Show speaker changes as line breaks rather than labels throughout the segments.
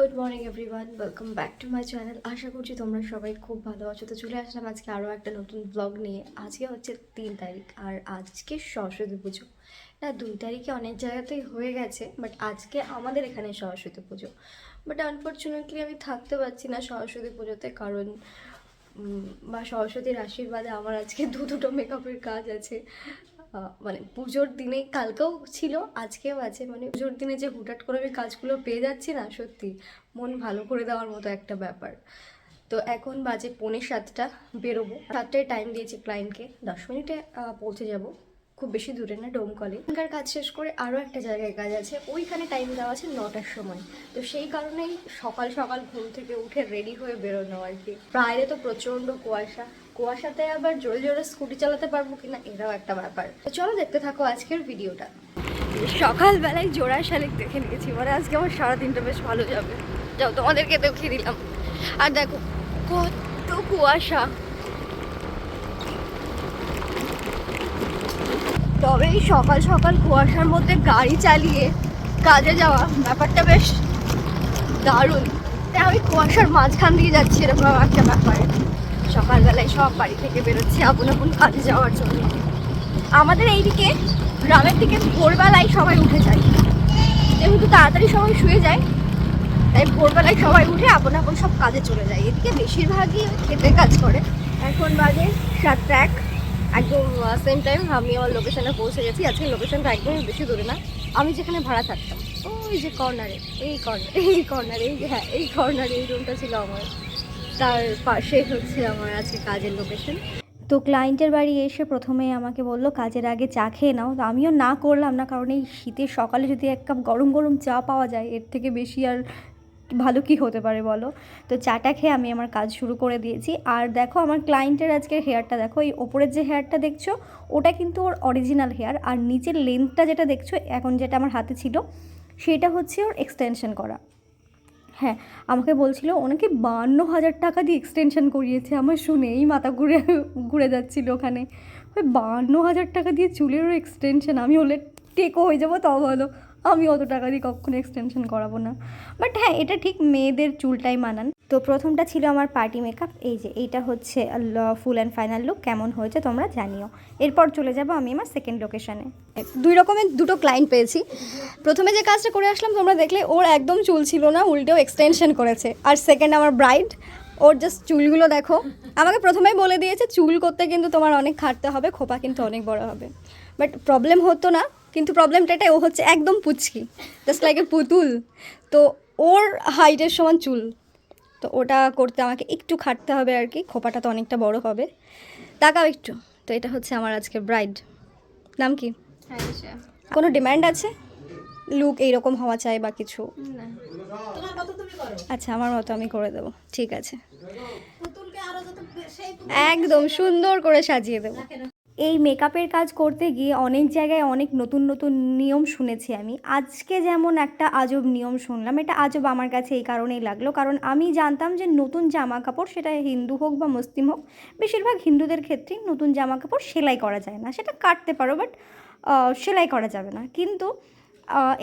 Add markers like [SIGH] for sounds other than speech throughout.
Good morning everyone welcome back to my channel আশা করছি তোমরা সবাই খুব ভালো আছো। তো চলে আসলাম আজকে আরও একটা নতুন ব্লগ নিয়ে। আজকে হচ্ছে তিন তারিখ, আর আজকে সরস্বতী পুজো। না, দুই তারিখে অনেক জায়গাতেই হয়ে গেছে বাট আজকে আমাদের এখানে সরস্বতী পুজো। বাট আনফর্চুনেটলি আমি থাকতে পারছি না সরস্বতী পুজোতে, কারণ বা সরস্বতীর আশীর্বাদে আমার আজকে দু দুটো মেকআপের কাজ আছে। মানে পুজোর দিনে কালকেও ছিল, আজকেও আছে। মানে পুজোর দিনে যে হুটাট করে আমি কাজগুলো পেয়ে যাচ্ছি না, সত্যি মন ভালো করে দেওয়ার মতো একটা ব্যাপার। তো এখন বাজে পৌনে সাতটা, বেরোবো। সাতটায় টাইম দিয়েছি ক্লায়েন্টকে দশ মিনিটে পৌঁছে যাব। খুব বেশি দূরে না ডোমকলে এখানকার কাজ শেষ করে আরও একটা জায়গায় কাজ আছে, ওইখানে টাইম দেওয়া আছে নটার সময়। তো সেই কারণেই সকাল সকাল ঘুম থেকে উঠে রেডি হয়ে বেরোনো আর কি। বাইরে তো প্রচণ্ড কুয়াশা। কুয়াশাতে আবার জোরে জোরে স্কুটি চালাতে পারব কিনা এটাও একটা ব্যাপার। তো চলো দেখতে থাকো আজকের ভিডিওটা সকালবেলায় জোড়া শালিক দেখে নিয়েছি। মানে আজকে আমার সারাদিনটা বেশ ভালো যাবে। যাও তোমাদেরকে দেখিয়ে দিলাম। আর দেখো কত কুয়াশা। তবে এই সকাল সকাল কুয়াশার মধ্যে গাড়ি চালিয়ে কাজে যাওয়া ব্যাপারটা বেশ দারুণ। তাই আমি কুয়াশার মাঝখান দিয়ে যাচ্ছি এরকম একটা ব্যাপার। সকালবেলায় সব বাড়ি থেকে বেরোচ্ছি আপন আপন কাজে যাওয়ার জন্য। আমাদের এইদিকে গ্রামের দিকে ভোরবেলায় সবাই উঠে যায়। যেহেতু তাড়াতাড়ি সবাই শুয়ে যায়, তাই ভোরবেলায় সবাই উঠে আপন আপন সব কাজে চলে যায়। এদিকে বেশিরভাগই খেতে কাজ করে। এখন বাজে সাতটা এক। একদম সেম টাইম আমি আমার লোকেশনে পৌঁছে গেছি। আজকে লোকেশনটা একদমই বেশি দূরে না। আমি যেখানে ভাড়া থাকতাম, ওই যে কর্নারে এই কর্নার [LAUGHS] এই কর্নারে এই হ্যাঁ এই কর্নারে এই রুমটা ছিল আমার। তার পাশে হচ্ছে আমার আজকে কাজের লোকেশন
তো ক্লায়েন্টের বাড়ি এসে প্রথমে আমাকে বলল, কাজের আগে চা খেয়ে নাও। তো আমিও না করলাম না, কারণ এই শীতের সকালে যদি এক কাপ গরম গরম চা পাওয়া যায়, এর থেকে বেশি আর ভালো কি হতে পারে বলো? তো চাটা খেয়ে আমি আমার কাজ শুরু করে দিয়েছি। আর দেখো আমার ক্লায়েন্টের আজকের হেয়ারটা দেখো, এই ওপরের যে হেয়ারটা দেখছ, ওটা কিন্তু ওর অরিজিনাল হেয়ার আর নিচের লেন্থটা যেটা দেখছ, এখন যেটা আমার হাতে ছিল, সেটা হচ্ছে ওর এক্সটেনশন করা। হ্যাঁ আমাকে বলছিল, ওনাকে বান্ন হাজার টাকা দিয়ে এক্সটেনশন করিয়েছে, আমার শুনেই মাথা ঘুরে ঘুরে যাচ্ছিল ওখানে। ওই বান্ন হাজার টাকা দিয়ে চুলেরও এক্সটেনশন আমি হলে টেকো হয়ে যাব, তাও ভালো। আমি অত টাকা দিয়ে কখনো এক্সটেনশন করাবো না। বাট হ্যাঁ এটা ঠিক মেয়েদের চুলটাই মানান। তো প্রথমটা ছিল আমার পার্টি মেকআপ এই যে এইটা হচ্ছে ফুল অ্যান্ড ফাইনাল লুক কেমন হয়েছে তোমরা জানিও। এরপর চলে যাব আমি আমার সেকেন্ড লোকেশনে
দুই রকমের দুটো ক্লায়েন্ট পেয়েছি। প্রথমে যে কাজটা করে আসলাম, তোমরা দেখলে ওর একদম চুল ছিল না, উল্টেও এক্সটেনশন করেছে। আর সেকেন্ড আমার ব্রাইড ওর জাস্ট চুলগুলো দেখো। আমাকে প্রথমেই বলে দিয়েছে চুল করতে কিন্তু তোমার অনেক খাটতে হবে খোপা কিন্তু অনেক বড় হবে। বাট প্রবলেম হতো না কিন্তু প্রবলেমটা এটাই ও হচ্ছে একদম পুচকি জাস্ট লাইক এ পুতুল। তো ওর হাইটের সমান চুল। তো ওটা করতে আমাকে একটু খাটতে হবে আর কি খোপাটা তো অনেকটা বড় হবে। তাকাও একটু। তো এটা হচ্ছে আমার আজকে ব্রাইড নাম কি? কোনো ডিম্যান্ড আছে? লুক এইরকম হওয়া চাই বা কিছু? আচ্ছা আমার মতো আমি করে দেবো। ঠিক আছে। একদম সুন্দর করে সাজিয়ে দেবো।
এই মেকআপের কাজ করতে গিয়ে অনেক জায়গায় অনেক নতুন নতুন নিয়ম শুনেছি আমি। আজকে যেমন একটা আজব নিয়ম শুনলাম এটা আজব আমার কাছে এই কারণেই লাগল। কারণ আমি জানতাম যে নতুন জামা কাপড় সেটা হিন্দু হোক বা মুসলিম হোক বেশিরভাগ হিন্দুদের ক্ষেত্রেই নতুন জামা কাপড় সেলাই করা যায় না। সেটা কাটতে পারো বাট সেলাই করা যাবে না। কিন্তু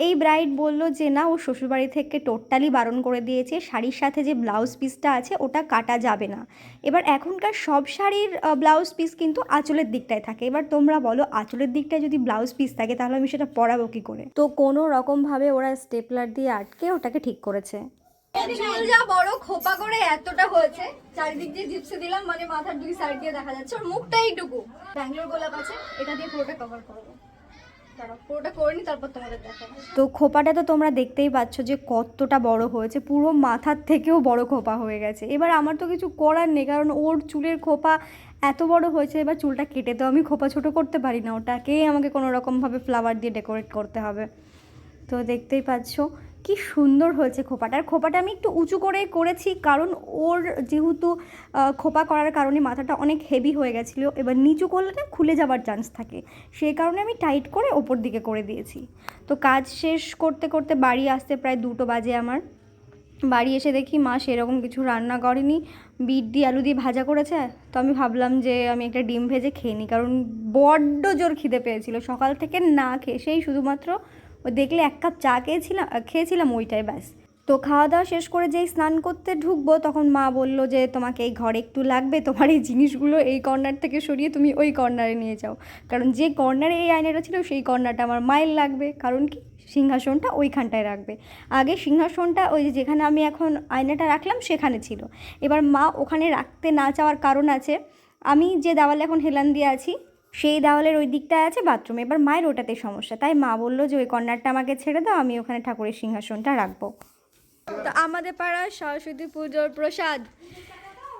এই ব্রাইড বলল যে না ও শ্বশুরবাড়ি থেকে টোটালি বারণ করে দিয়েছে। শাড়ির সাথে যে ব্লাউজ পিসটা আছে ওটা কাটা যাবে না। এবার এখনকার সব শাড়ির ব্লাউজ পিস কিন্তু আঁচলের দিকটায় থাকে। এবার তোমরা বলো আঁচলের দিকটায় যদি ব্লাউজ পিস থাকে তাহলে আমি সেটা পরাবো কী করে? তো কোনো রকমভাবে ওরা স্টেপলার দিয়ে আটকে ওটাকে ঠিক করেছে।
চুল যা বড় খোপা করে এতটা হয়েছে চারিদিক দিয়ে জিপসে দিলাম মানে মাথার দুই সাইড দিয়ে দেখা যাচ্ছে। ওর মুখটা এইটুকু। ব্যাঙ্গালোর গোলাপ আছে এটা দিয়ে পুরোটা কভার করব।
তো খোপাটা তো তোমরা দেখতেই পাচ্ছ যে কতটা বড় হয়েছে, পুরো মাথার থেকেও বড় খোপা হয়ে গেছে। এবার আমার তো কিছু করার নেই, কারণ ওর চুলের খোপা এত বড় হয়েছে, এবার চুলটা কেটে তো আমি খোপা ছোট করতে পারি না, ওটাকেই আমাকে কোনো রকমভাবে ফ্লাওয়ার দিয়ে ডেকোরেট করতে হবে। তো দেখতেই পাচ্ছ কি সুন্দর হয়েছে খোপাটা। আর খোপাটা আমি একটু উঁচু করে করেছি কারণ ওর যেহেতু খোপা করার কারণে মাথাটা অনেক হেভি হয়ে গেছিল। এবার নিচু করলে না খুলে যাওয়ার চান্স থাকে। সেই কারণে আমি টাইট করে ওপর দিকে করে দিয়েছি। তো কাজ শেষ করতে করতে বাড়ি আসতে প্রায় দুটো বাজে আমার। বাড়ি এসে দেখি মা সেরকম কিছু রান্না করেনি। বিট দিয়ে আলু দিয়ে ভাজা করেছে। তো আমি ভাবলাম যে আমি একটা ডিম ভেজে খেয়ে নিই কারণ বড্ড জোর খিদে পেয়েছিল। সকাল থেকে না খেয়ে সেই শুধুমাত্র ওই দেখলে এক কাপ চা খেয়েছিলাম খেয়েছিলাম ওইটাই ব্যাস।
তো খাওয়া দাওয়া শেষ করে যেই স্নান করতে ঢুকবো, তখন মা বলল যে, তোমাকে এই ঘরে একটু লাগবে, তোমার এই জিনিসগুলো এই কর্নার থেকে সরিয়ে তুমি ওই কর্নারে নিয়ে যাও। কারণ যে কর্নারে এই আয়নাটা ছিল, সেই কর্নারটা আমার মায়ের লাগবে। কারণ কি? সিংহাসনটা ওইখানটায় রাখবে। আগে সিংহাসনটা ওই যেখানে আমি এখন আয়নাটা রাখলাম, সেখানে ছিল। এবার মা ওখানে রাখতে না চাওয়ার কারণ আছে। আমি যে দেওয়ালে এখন হেলান দিয়ে আছি সেই দেওয়ালের ওই দিকটায় আছে বাথরুম। এবার মায়ের ওটাতে সমস্যা। তাই মা বলল যে, ওই কর্নারটা আমাকে ছেড়ে দাও, আমি ওখানে ঠাকুরের সিংহাসনটা রাখব। তো আমাদের পাড়ার সরস্বতী পুজোর প্রসাদ।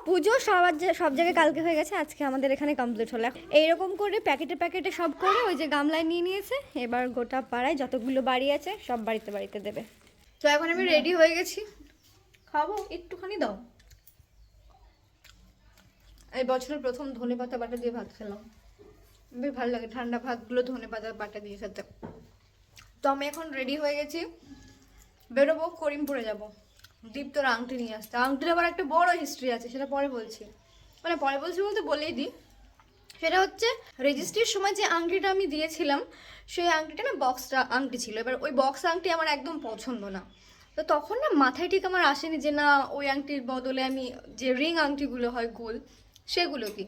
পুজো সবার সব জায়গায় কালকে হয়ে গেছে, আজকে আমাদের এখানে কমপ্লিট হলো। এইরকম করে প্যাকেটে প্যাকেটে সব করে ওই যে গামলায় নিয়ে নিয়েছে। এবার গোটা পাড়ায় যতগুলো বাড়ি আছে, সব বাড়িতে বাড়িতে দেবে।
তো এখন আমি রেডি হয়ে গেছি। খাব? একটুখানি দাও। এই বছরের প্রথম ধনে পাতা বাটা দিয়ে ভাত খেলাম। বেশ ভালো লাগে। ঠান্ডা ভাতগুলো ধনে পাতা বাটা দিয়ে খেতে তো আমি এখন রেডি হয়ে গেছি। বেরোবো, করিমপুরে যাব। দীপ্তর আংটি নিয়ে আসতে। আংটির আবার একটা বড় হিস্ট্রি আছে, সেটা পরে বলছি। মানে পরে বলছি বলতে বলেই দিই। সেটা হচ্ছে রেজিস্ট্রির সময় যে আংটিটা আমি দিয়েছিলাম, সেই আংটিটা না বক্সটা আংটি ছিল। এবার ওই বক্স আংটি আমার একদম পছন্দ না। তো তখন না মাথায় ঠিক আমার আসেনি যে না, ওই আংটির বদলে আমি যে রিং আংটিগুলো হয় গোল, সেগুলো কি?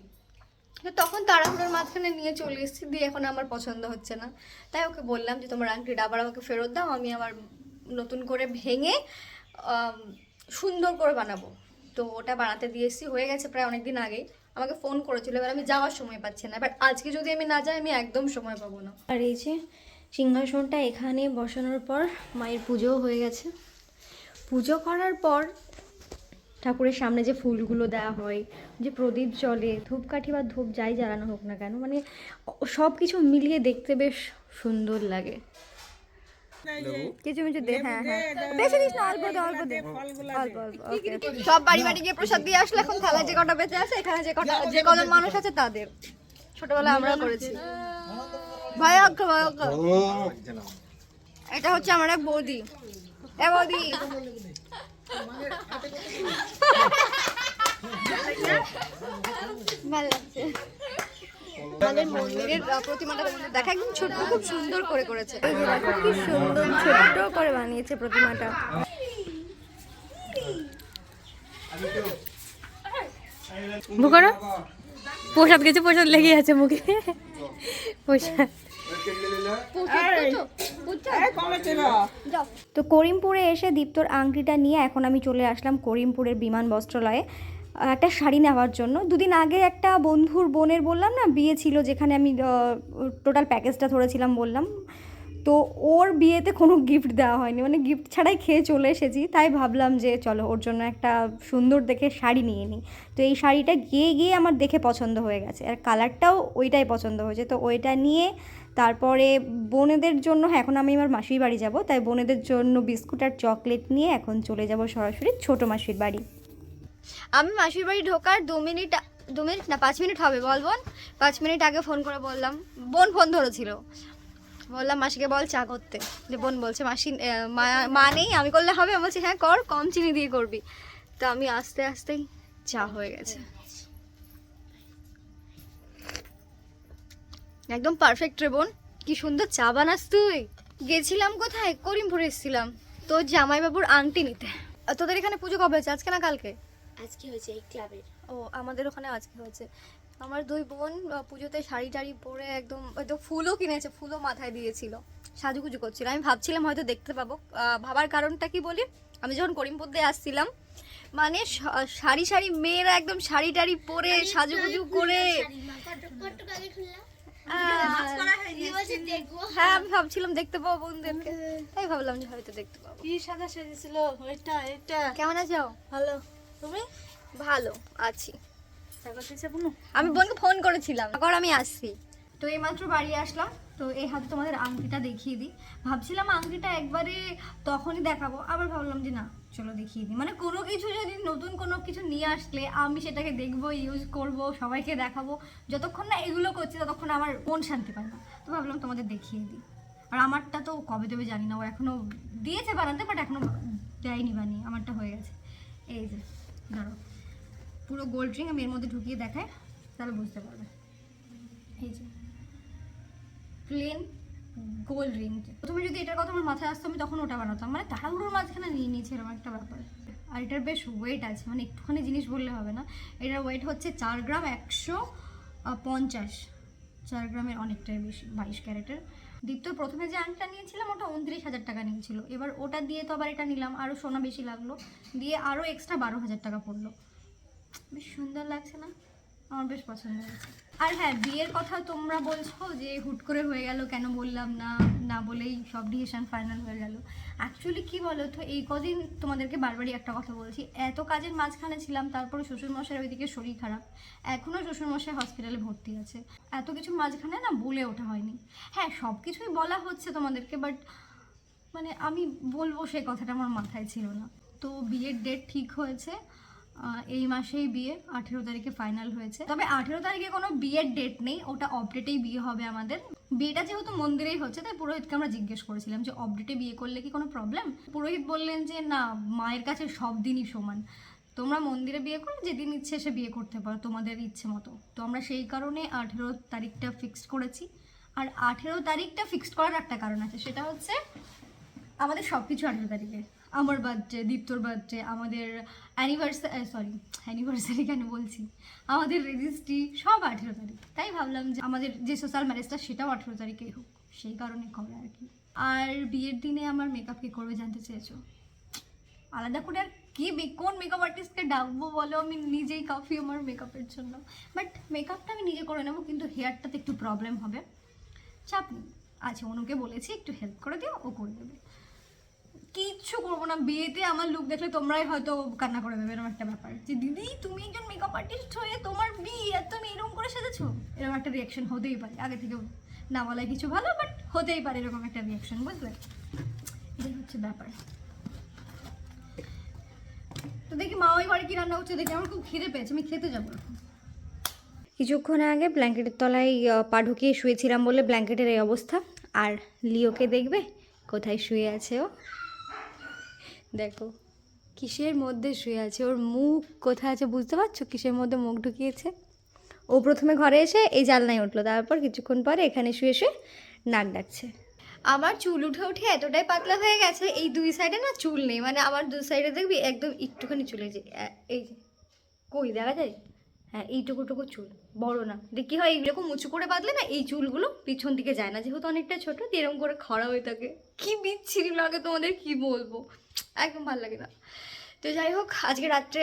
তখন তাড়াহুড়োর মাঝখানে নিয়ে চলে এসেছি, দিয়ে এখন আমার পছন্দ হচ্ছে না। তাই ওকে বললাম যে, তোমার আংটিটা আবার আমাকে ফেরত দাও, আমি আবার নতুন করে ভেঙে সুন্দর করে বানাবো। তো ওটা বানাতে দিয়ে এসেছি, হয়ে গেছে প্রায় অনেক দিন আগেই। আমাকে ফোন করেছিল, এবার আমি যাওয়ার সময় পাচ্ছি না। এবার আজকে যদি আমি না যাই, আমি একদম সময় পাবো না। আর এই যে সিংহাসনটা এখানে বসানোর পর মায়ের পুজোও হয়ে গেছে। পুজো করার পর ঠাকুরের সামনে যে ফুলগুলো দেওয়া হয় যে প্রদীপ জলে ধূপকাঠি বা ধূপ যাই জ্বালানো হোক না কেন মানে সব কিছু মিলিয়ে দেখতে বেশ সুন্দর লাগে।
কিছু কিছু দে হ্যাঁ হ্যাঁ। বেশি দিস না অল্প দে অল্প দে। অল্প অল্প
সব বাড়ি বাড়ি গিয়ে প্রসাদ দিয়ে আসলে এখন থালায় যে কটা বেঁচে আছে এখানে যে কটা যে কজন মানুষ আছে তাদের। ছোটবেলায় আমরা করেছি। ভাই অক্ষ এটা হচ্ছে আমার এক বৌদি। এ বৌদি। সুন্দর করে? করেছে
সুন্দর ছোট্ট করে বানিয়েছে প্রতিমাটা
প্রসাদ গেছে, প্রসাদ লেগে আছে মুখে। প্রসাদ।
তো করিমপুরে এসে দীপ্তর আংটিটা নিয়ে এখন আমি চলে আসলাম করিমপুরের বিমান বস্ত্রালয়ে একটা শাড়ি নেওয়ার জন্য। দুদিন আগে একটা বন্ধুর বোনের বললাম না বিয়ে ছিল যেখানে আমি টোটাল প্যাকেজটা ধরেছিলাম বললাম। তো ওর বিয়েতে কোনো গিফট দেওয়া হয়নি। মানে গিফট ছাড়াই খেয়ে চলে এসেছি। তাই ভাবলাম যে চলো ওর জন্য একটা সুন্দর দেখে শাড়ি নিয়ে নিই। তো এই শাড়িটা গিয়ে গিয়ে আমার দেখে পছন্দ হয়ে গেছে। আর কালারটাও ওইটাই পছন্দ হয়েছে। তো ওইটা নিয়ে তারপরে বোনেদের জন্য হ্যাঁ এখন আমি আমার মাসির বাড়ি যাব, তাই বোনেদের জন্য বিস্কুট আর চকলেট নিয়ে এখন চলে যাব সরাসরি ছোটো মাসির বাড়ি।
আমি মাসির বাড়ি ঢোকার দু মিনিট দু মিনিট না, পাঁচ মিনিট হবে, বল বোন। পাঁচ মিনিট আগে ফোন করে বললাম, বোন ফোন ধরেছিল। বললাম, মাসিকে বল চা করতে। যে বোন বলছে, মাসি মা নেই, আমি করলে হবে? আমি বলছি হ্যাঁ কর, কম চিনি দিয়ে করবি। তো আমি আস্তে আস্তেই চা হয়ে গেছে। একদম পারফেক্ট রে বোন। কি সুন্দর চা বানাস তুই। গেছিলাম কোথায়? করিমপুরে এসেছিলাম। তোর জামাইবাবুর আংটি নিতে। তোদের এখানে পুজো কবে হয়েছে? আজকে না কালকে?
আজকে হয়েছে এই ক্লাবের।
ও আমাদের ওখানে আজকে হয়েছে। আমার দুই বোন পুজোতে শাড়ি টাড়ি পরে একদম হয়তো ফুলও কিনেছে ফুলও মাথায় দিয়েছিল। সাজুগুজু করছিল। আমি ভাবছিলাম হয়তো দেখতে পাবো। ভাবার কারণটা কি বলি? আমি যখন করিমপুর দিয়ে আসছিলাম মানে শাড়ি শাড়ি মেয়েরা একদম শাড়ি টাড়ি পরে সাজুগুজু করে হ্যাঁ। আমি ভাবছিলাম দেখতে পাবো বন্ধুদেরকে। তাই ভাবলাম যে হয়তো দেখতে পাবো।
কি সাদা সেজেছিল? এটা এটা।
কেমন আছো?
ভালো। তুমি?
ভালো আছি। আমি বোনকে ফোন করেছিলাম। এখন আমি আসছি। তো এইমাত্র বাড়ি আসলাম। তো এই হাতে তোমাদের আংটিটা দেখিয়ে দিই। ভাবছিলাম আংটিটা একবারে তখনই দেখাবো, আবার ভাবলাম যে না, চলো দেখিয়ে দিই। মানে কোনো কিছু যদি নতুন কোনো কিছু নিয়ে আসলে আমি সেটাকে দেখব ইউজ করব, সবাইকে দেখাবো, যতক্ষণ না এগুলো করছি ততক্ষণ আমার মন শান্তি পায় না। তো ভাবলাম তোমাদের দেখিয়ে দিই। আর আমারটা তো কবে দেবে জানি না, ও এখনও দিয়েছে বানাতে বাট এখনও দেয়নি বানিয়ে, আমারটা হয়ে গেছে। এই যে ধরো পুরো গোল্ড রিং আমি এর মধ্যে ঢুকিয়ে দেখাই, তাহলে বুঝতে পারবে। প্লেন গোল রিং প্রথমে যদি এটার কথা আমার মাথায় আসতো, আমি তখন ওটা বানাতাম। মানে তাড়াহুড়োর মাঝখানে নিয়ে নিয়েছি এরকম একটা ব্যাপার। আর এটার বেশ ওয়েট আছে মানে একটুখানি জিনিস বললে হবে না। এটার ওয়েট হচ্ছে চার গ্রাম একশো পঞ্চাশ। চার গ্রামের অনেকটাই বেশি, বাইশ ক্যারেটের। দীপ্ত, প্রথমে যে আংটা নিয়েছিলাম, ওটা উনত্রিশ হাজার টাকা নিয়েছিল। এবার ওটা দিয়ে তো আবার এটা নিলাম আরও সোনা বেশি লাগল। দিয়ে আরও এক্সট্রা বারো হাজার টাকা পড়ল। বেশ সুন্দর লাগছে না? আমার বেশ পছন্দ আর হ্যাঁ বিয়ের কথা তোমরা বলছো যে হুট করে হয়ে গেল, কেন বললাম না না বলেই সব ডিসিশন ফাইনাল হয়ে গেল। অ্যাকচুয়ালি কি বলো তো এই কদিন তোমাদেরকে বারবারই একটা কথা বলছি, এত কাজের মাঝখানে ছিলাম, তারপরে শ্বশুরমশাইয়ের ওইদিকে শরীর খারাপ এখনও শ্বশুরমশাই হসপিটালে ভর্তি আছে। এত কিছুর মাঝখানে না বলে ওঠা হয়নি। হ্যাঁ সব কিছুই বলা হচ্ছে তোমাদেরকে বাট মানে আমি বলব সেই কথাটা আমার মাথায় ছিল না। তো বিয়ের ডেট ঠিক হয়েছে এই মাসেই বিয়ে, আঠেরো তারিখে ফাইনাল হয়েছে। তবে আঠেরো তারিখে কোনো বিয়ের ডেট নেই, ওটা অপডেটেই বিয়ে হবে আমাদের। বিয়েটা যেহেতু মন্দিরেই হচ্ছে, তাই পুরোহিতকে আমরা জিজ্ঞেস করেছিলাম যে অপডেটে বিয়ে করলে কি কোনো প্রবলেম পুরোহিত বললেন যে, না, মায়ের কাছে সব দিনই সমান। তোমরা মন্দিরে বিয়ে করো যেদিন ইচ্ছে সে বিয়ে করতে পারো, তোমাদের ইচ্ছে মতো। তো আমরা সেই কারণে আঠেরো তারিখটা ফিক্সড করেছি। আর আঠেরো তারিখটা ফিক্সড করার একটা কারণ আছে, সেটা হচ্ছে আমাদের সব কিছু আঠেরো তারিখে। আমার বার্থডে, দীপ্তর বার্থডে, আমাদের অ্যানিভার্সারি সরি অ্যানিভার্সারি কেন বলছি? আমাদের রেজিস্ট্রি সব আঠেরো তারিখ। তাই ভাবলাম যে আমাদের যে সোশ্যাল ম্যারেজটা সেটাও আঠেরো তারিখেই হোক। সেই কারণে করে আর কি। আর বিয়ের দিনে আমার মেকআপ কে করবে জানতে চেয়েছো? আলাদা করে আর কি কোন মেকআপ আর্টিস্টকে ডাকবো বলো? আমি নিজেই কাফি আমার মেকআপের জন্য। বাট মেকআপটা আমি নিজে করে নেব, কিন্তু হেয়ারটাতে একটু প্রবলেম হবে। চাপ নেই। আচ্ছা অনুকে বলেছি একটু হেল্প করে দিও, ও করে দেবে। কিচ্ছু করব না। বিয়েতে আমার লুক দেখলে তোমরাই হয়তো কান্না করে দেবে এরকম একটা ব্যাপার। যে, দিদি, তুমি একজন মেকআপ আর্টিস্ট হয়ে তোমার বিয়ে, আর তুমি এরকম করে সেজেছো? এরকম একটা রিয়াকশন হতেই পারে। আগে থেকে না বলাই কিছু ভালো বাট হতেই পারে এরকম একটা রিয়াকশন বুঝলে? এটাই হচ্ছে ব্যাপার। তো দেখি মা ওই ঘরে কি রান্না হচ্ছে দেখি আমার খুব খিদে পেয়েছে, আমি খেতে যাব
কিছুক্ষণ আগে ব্ল্যাঙ্কেটের তলায় পা ঢুকিয়ে শুয়েছিলাম বলে ব্ল্যাঙ্কেটের এই অবস্থা। আর লিওকে দেখবে কোথায় শুয়ে আছে ও। দেখো, কিসের মধ্যে শুয়ে আছে? ওর মুখ কোথায় আছে বুঝতে পারছ? কিসের মধ্যে মুখ ঢুকিয়েছে? ও প্রথমে ঘরে এসে এই জালনায় উঠল, তারপর কিছুক্ষণ পরে এখানে শুয়ে শুয়ে নাক ডাকছে।
আমার চুল উঠে উঠে এতটাই পাতলা হয়ে গেছে, এই দুই সাইডে না চুল নেই মানে আমার দুই সাইডে দেখবি একদম একটুখানি চুলে যে এই যে, কই, দেখা যায়? হ্যাঁ এইটুকু টুকু চুল, বড় না। দেখ, কি হয়, এরকম উঁচু করে বাঁধলে না, এই চুলগুলো পিছন দিকে যায় না। যেহেতু অনেকটা ছোট দিয়ে এরকম করে খরা হয়ে থাকে। কি বিচ্ছিরি লাগে তোমাদের, কি বলব? একদম ভালো লাগে না। তো যাই হোক, আজকে রাত্রে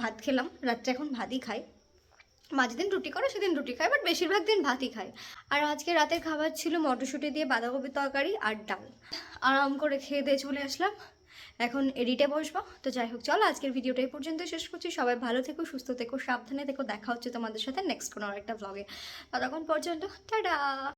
ভাত খেলাম। রাত্রে এখন ভাতই খাই। মাঝে দিন রুটি করে, সেদিন রুটি খায় বাট বেশিরভাগ দিন ভাতই খায় আর আজকে রাতের খাবার ছিল মটরশুঁটি দিয়ে বাঁধাকপির তরকারি আর ডাল। আরাম করে খেয়ে দিয়ে চলে আসলাম। এখন এডিটে বসবো। তো যাই হোক, চলো আজকের ভিডিওটা এই পর্যন্ত শেষ করছি। সবাই ভালো থেকো, সুস্থ থেকো, সাবধানে থেকো। দেখা হচ্ছে তোমাদের সাথে নেক্সট কোনো একটা ব্লগে ততক্ষণ পর্যন্ত, টাটা!